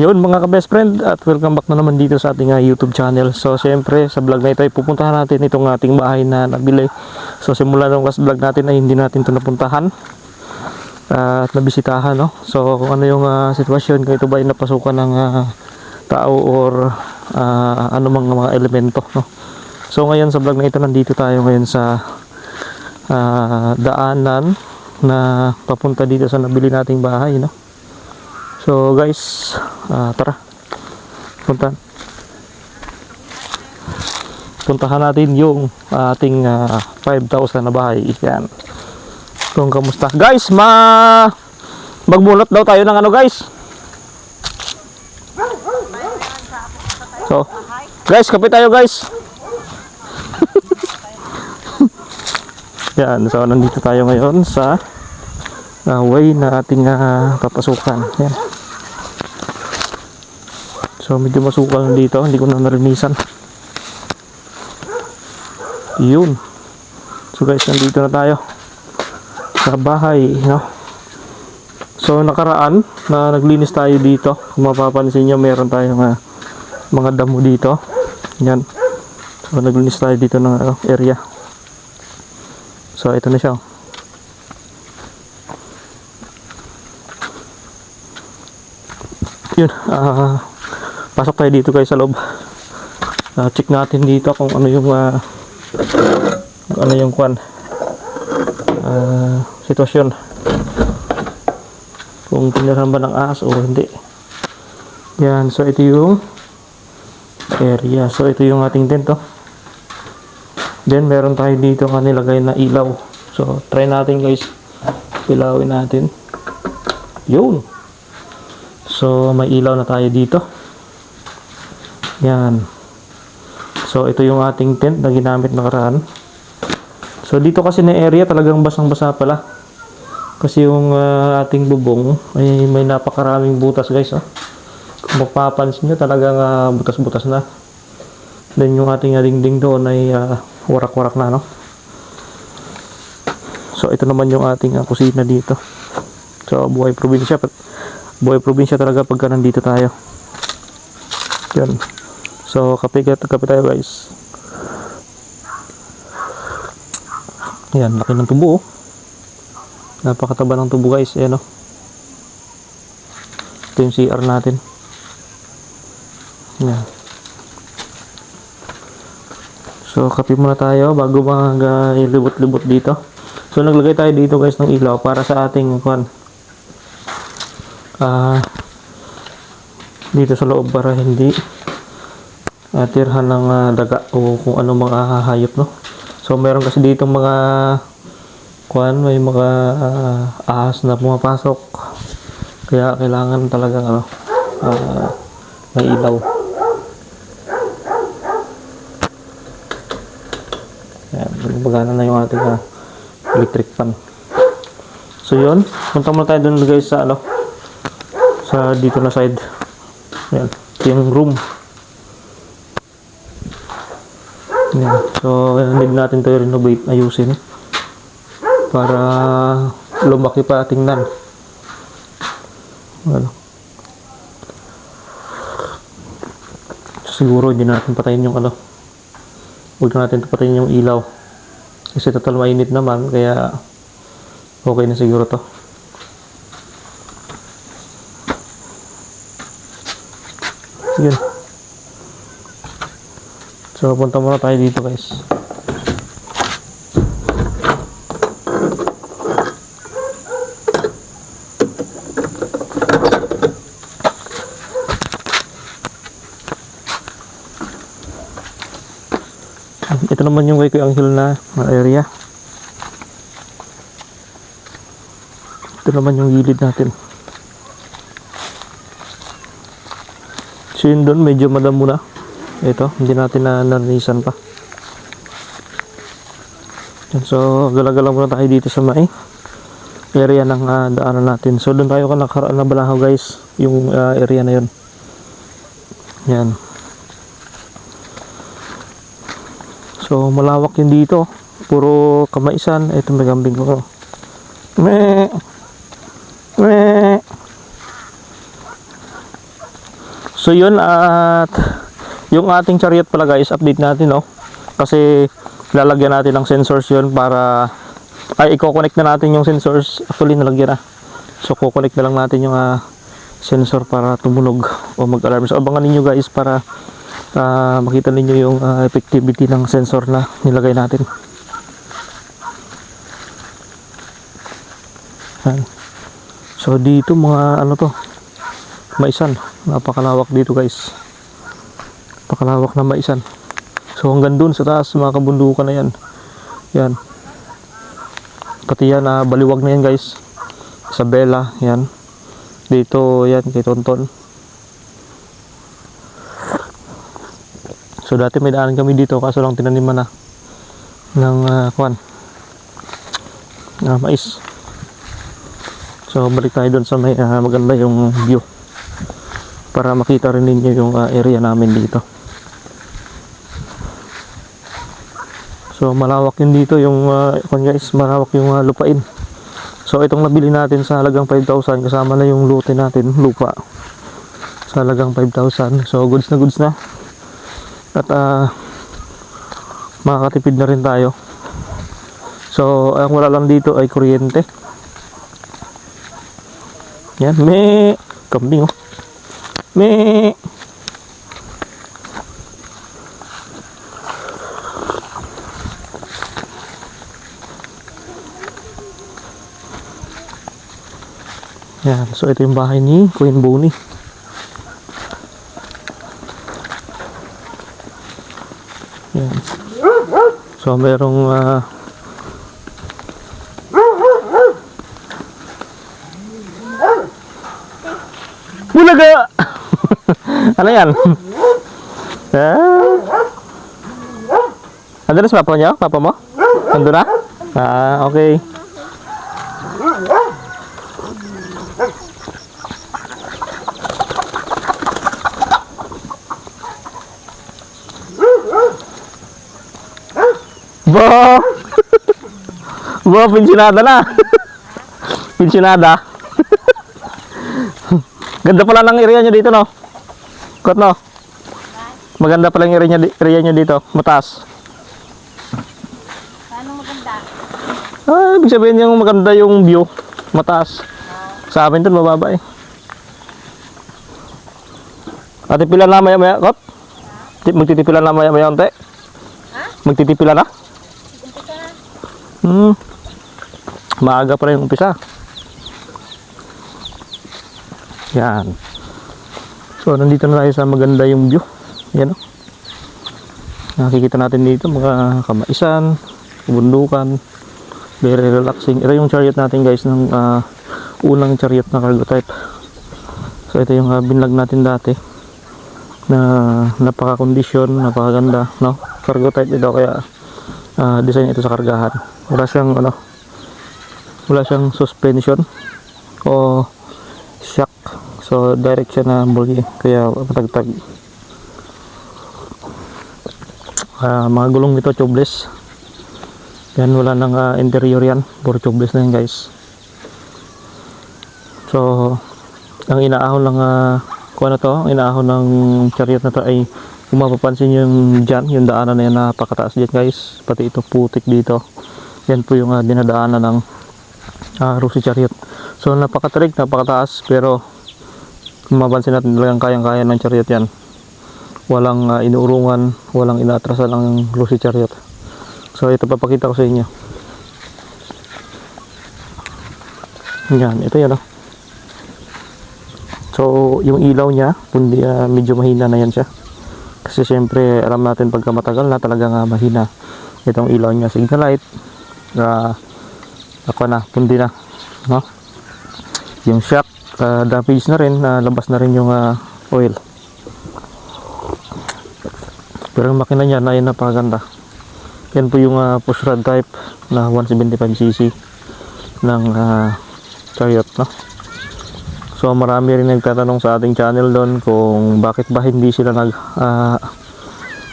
Yun mga ka-best friend at welcome back na naman dito sa ating ah, YouTube channel. So siyempre sa vlog na ito ay pupuntahan natin itong ating bahay na nabili. So simula nung last vlog natin ay hindi natin ito napuntahan ah, at nabisitahan. No? So kung ano yung ah, sitwasyon, kung ito ba ay napasukan ng ah, tao or ah, anumang mga elemento. No? So ngayon sa vlog na ito nandito tayo ngayon sa ah, daanan na papunta dito sa nabili nating bahay. No? So guys, ah, tara. Punta. Puntahan natin yung ating ah, 5,000 na bahay. Yan. Kung kamusta. Guys, ma magbunot daw tayo ng ano guys. So, guys, kape tayo guys. Yan, so nandito tayo ngayon sa uh, way na ating ah, papasukan. Yan. So medyo masukal dito, hindi ko na narinisan. Yun. So guys, nandito na tayo sa bahay, no? So nakaraan na naglinis tayo dito, kung mapapansin nyo, meron tayong ah, mga damo dito. Yan. So naglinis tayo dito ng ano, area. So ito na siya. oh. Yun, ah pasok tayo dito guys sa loob. Ah, check natin dito kung ano yung kung ano yung kwan ah, sitwasyon. Kung tinirahan ba ng ahas o hindi. Yan, so ito yung area. So ito yung ating tent oh. Then meron tayo dito nga nilagay na ilaw. So try natin guys. Ilawin natin. Yun. So may ilaw na tayo dito. Yan. So ito yung ating tent na ginamit nakaraan. So dito kasi na area talagang basang-basa pala. Kasi yung ah, ating bubong ay may napakaraming butas guys. Oh. Kung mapapansin nyo talagang ah, butas-butas na. Then yung ating dingding doon ay ah, warak-warak na no. So ito naman yung ating ah, kusina dito. So buhay probinsya. Buhay probinsya talaga pagka nandito tayo. Yan. So kape, kape tayo guys. Yan, laki ng tubo oh. Napakataba ng tubo guys. Ayan oh. Ito yung CR natin. Yan. So, kape muna tayo bago mag uh, libot-libot dito. So, naglagay tayo dito guys ng ilaw para sa ating kwan. Ah, dito sa loob para hindi uh, tirhan ng ah, daga o kung ano mga hayop no. So, meron kasi dito mga kwan, may mga ah, ahas na pumapasok. Kaya kailangan talagang ano, ah, may ilaw. Yan, na yung ating ah, electric fan. So yun, punta muna tayo dun guys sa ano, sa dito na side. Yan, yung room. Yan, so need natin to renovate, ayusin. Para lumaki pa tingnan. Ano. Siguro hindi natin patayin yung ano, huwag na natin patayin yung ilaw. Kasi total mainit naman, kaya okay na siguro to. Yun. So, punta muna tayo dito guys. Ito naman yung kay Kuya Angel na area. Ito naman yung gilid natin. So yun doon, medyo madamo na. Ito, hindi natin na narinisan pa. So, galagala muna tayo dito sa may area ng ah, daanan natin. So, doon tayo ka nakaraan na balahaw guys, yung ah, area na yun. Yan. So, malawak yun dito. Puro kamaisan. Ito may kambing ko. Me. Me. So yun at yung ating chariot pala guys, update natin no. Kasi lalagyan natin ng sensors yun para ay i-connect na natin yung sensors. Actually nalagyan na. So kukonek na lang natin yung ah, sensor para tumunog o mag-alarm. So abangan ninyo guys para ah, makita ninyo yung ah, effectivity ng sensor na nilagay natin. Yan. So dito mga ano to, maisan. Napakalawak dito guys. Napakalawak na maisan. So hanggang dun sa taas mga kabundukan na yan. Yan. Pati yan ah, baliwag na yan guys. Isabela, yan. Dito yan kay Tonton. So dati may daanan kami dito kaso lang tinaniman na ng uh, kwan. Ah, mais. So balik tayo doon sa may ah, maganda yung view para makita rin ninyo yung ah, area namin dito. So malawak yun dito yung uh, guys, malawak yung ah, lupain. So itong nabili natin sa halagang 5,000 kasama na yung lote natin, lupa. Sa halagang 5,000. So goods na goods na. At ah makakatipid na rin tayo. So ang wala lang dito ay kuryente. Yan, me kambing oh. Me Yan, so ito yung bahay ni Queen Bonnie. Yan. So merong ah, Bulaga! ano yan? ah? Ando na si papa niyo? Papa mo? Ando na? Ah, okay. Bo! Bo, pensionada na. pensionada. Ganda pala ng area nyo dito, no? Kot, no? Maganda pala yung area nyo, area nyo dito. Mataas. Paano maganda? Ah, ibig sabihin yung maganda yung view. Mataas. Sa amin dun, mababa eh. Ate, pila na maya maya, Kot? Ti- Magtitipila na maya maya, unti? Ha? Magtitipila na? Hmm. Maaga pa rin yung umpisa. Yan. So, nandito na tayo sa maganda yung view. Yan o. Nakikita natin dito mga kamaisan, bundukan. Very relaxing. Ito yung chariot natin guys ng ah, unang chariot na cargo type. So, ito yung uh, binlag natin dati na napaka-kondisyon, napakaganda, no? Cargo type ito kaya ah, design ito sa kargahan. Wala siyang ano, wala siyang suspension o shock. So direct siya na bully kaya matagtag. Ah, mga gulong nito tubeless. Yan wala nang ah, interior yan, puro tubeless na yan guys. So ang inaahon lang uh, kung ano to, ang inaahon ng chariot na to ay kung mapapansin yung dyan, yung daanan na yan napakataas dyan guys. Pati ito putik dito. Yan po yung ah, dinadaanan ng uh, Rusi Chariot. So napakatarig, napakataas pero kung mapansin natin talagang kayang-kaya ng chariot yan. Walang ah, inuurungan, walang inaatrasan ang Rusi Chariot. So ito papakita ko sa inyo. Yan, ito yan oh. So yung ilaw niya, kundi ah, medyo mahina na yan siya. Kasi siyempre alam natin pagka matagal na talagang ah, mahina itong ilaw niya. Signal light. Uh, ako na pundi na no? Yung shock uh, damage na rin uh, labas na rin yung ah, oil. Pero yung makina niya na yun napakaganda. Yan po yung ah, push rod type na 175cc ng ah, chariot no so marami rin nagtatanong sa ating channel doon kung bakit ba hindi sila nag ah,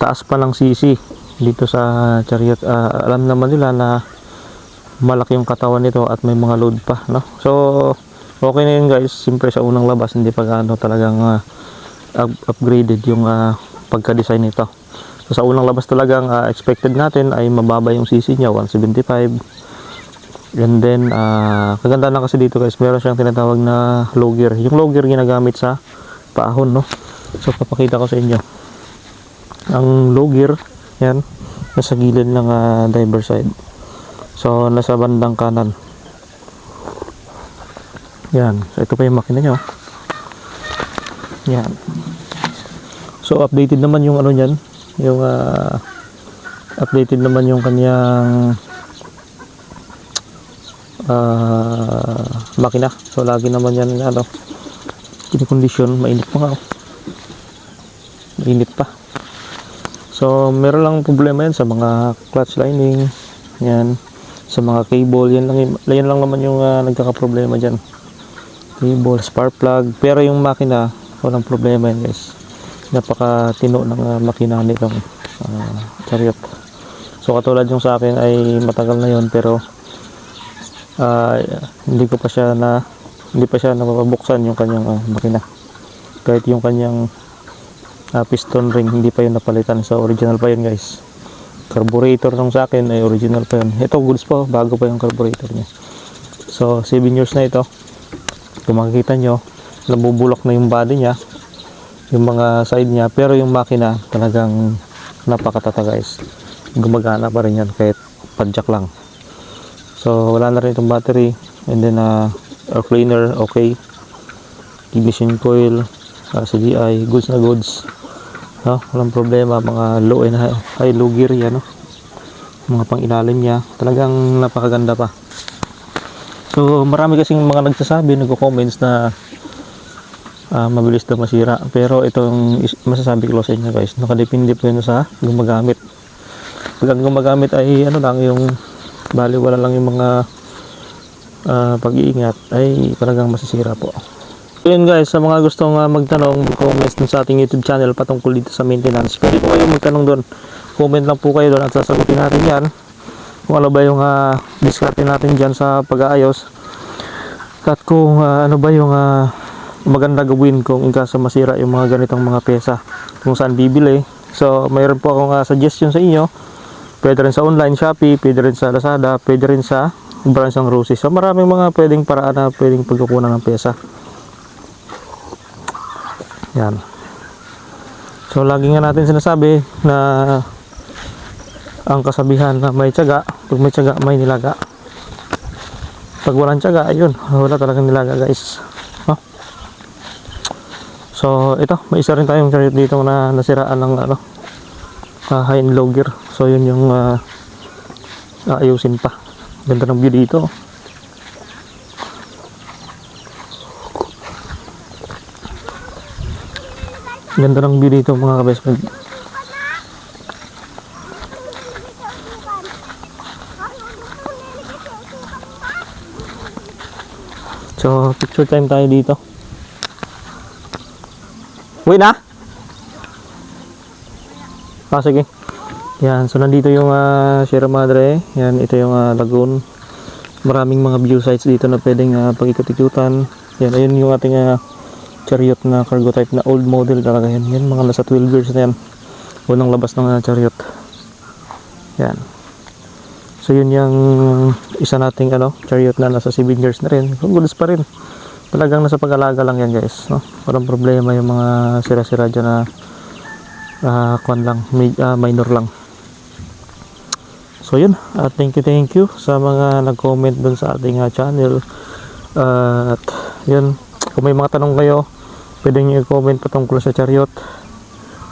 taas pa ng cc dito sa chariot Ah, alam naman nila na malaki yung katawan nito at may mga load pa no so okay na yun guys siyempre sa unang labas hindi pa gaano talagang ah, up- upgraded yung ah, pagka-design nito. So sa unang labas talagang ah, expected natin ay mababa yung CC niya 175. And then ah, kaganda na kasi dito guys, meron siyang tinatawag na low gear. Yung low gear ginagamit sa paahon no. So papakita ko sa inyo. Ang low gear, yan, nasa gilid ng ah, driver side. So nasa bandang kanan. Yan. So, ito pa yung makina nyo. Yan. So, updated naman yung ano niyan. Yung, ah, updated naman yung kanyang ah, makina. So, lagi naman yan, ano, condition mainit pa nga. oh. Mainit pa. So, meron lang problema yan sa mga clutch lining. Yan. Sa mga cable. Yan lang, yan lang naman yung ah, nagkakaproblema dyan cable, spark plug. Pero yung makina, walang problema yan guys. Napaka tino ng uh, makina nitong uh, chariot. So katulad yung sa akin ay matagal na yon pero ah, hindi ko pa siya na hindi pa siya napapabuksan yung kanyang ah, makina. Kahit yung kanyang ah, piston ring hindi pa yun napalitan. So original pa yun guys. Carburetor nung sa akin ay original pa yun. Ito goods pa, bago pa yung carburetor niya. So 7 years na ito kung makikita nyo nabubulok na yung body niya yung mga side niya pero yung makina talagang napakatata guys gumagana pa rin yan kahit padjak lang so wala na rin itong battery and then uh, air cleaner okay ignition coil uh, CDI goods na goods no? walang problema mga low and high, low gear yan no? mga pang ilalim niya talagang napakaganda pa So, marami kasing mga nagsasabi, nagko-comments na ah, mabilis daw masira. Pero itong masasabi ko sa inyo guys, nakadepende po yun sa gumagamit. Pag ang gumagamit ay ano lang, yung bali wala lang yung mga ah, pag-iingat, ay talagang masisira po. Yun guys, sa mga gustong ah, magtanong, comments dun sa ating YouTube channel patungkol dito sa maintenance. Pwede po kayo magtanong doon. Comment lang po kayo doon at sasagutin natin yan kung ano ba yung uh, diskarte natin dyan sa pag-aayos at kung ah, ano ba yung ah, maganda gawin kung in masira yung mga ganitong mga pesa kung saan bibili so mayroon po akong ah, suggestion sa inyo pwede rin sa online Shopee pwede rin sa Lazada pwede rin sa branch ng Rosie so maraming mga pwedeng paraan na pwedeng pagkukunan ng pesa yan so lagi nga natin sinasabi na ang kasabihan na may tiyaga, pag may tiyaga, may nilaga. Pag walang tiyaga, ayun, wala talagang nilaga guys. No? So, ito, may isa rin tayong dito na nasiraan ng ano, uh, high and low gear. So, yun yung ah, aayusin pa. Ganda ng view dito. Ganda ng view dito mga friend. So, picture time tayo dito. Uwi na? Ah, sige. Yan, so nandito yung ah, Sierra Madre. Yan, ito yung ah, lagoon. Maraming mga view sites dito na pwedeng uh, pag-ikot-ikutan. Yan, ayun yung ating ah, chariot na cargo type na old model talaga yan. Yan, mga nasa 12 years na yan. Unang labas ng ah, chariot. Yan. So yun yung isa nating ano, chariot na nasa 7 years na rin. Goods pa rin. Talagang nasa pag-alaga lang yan guys. No? Walang problema yung mga sira-sira dyan na uh, kwan lang, mi- ah, minor lang. So yun, at thank you thank you sa mga nag-comment dun sa ating ah, channel. Ah, at yun, kung may mga tanong kayo, pwede nyo i-comment patungkol sa chariot.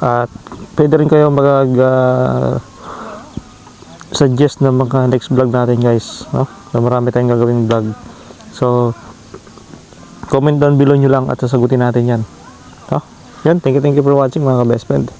At pwede rin kayo mag ah, suggest ng mga next vlog natin guys no? so, marami tayong gagawing vlog so comment down below nyo lang at sasagutin natin yan no? yan thank you thank you for watching mga best friend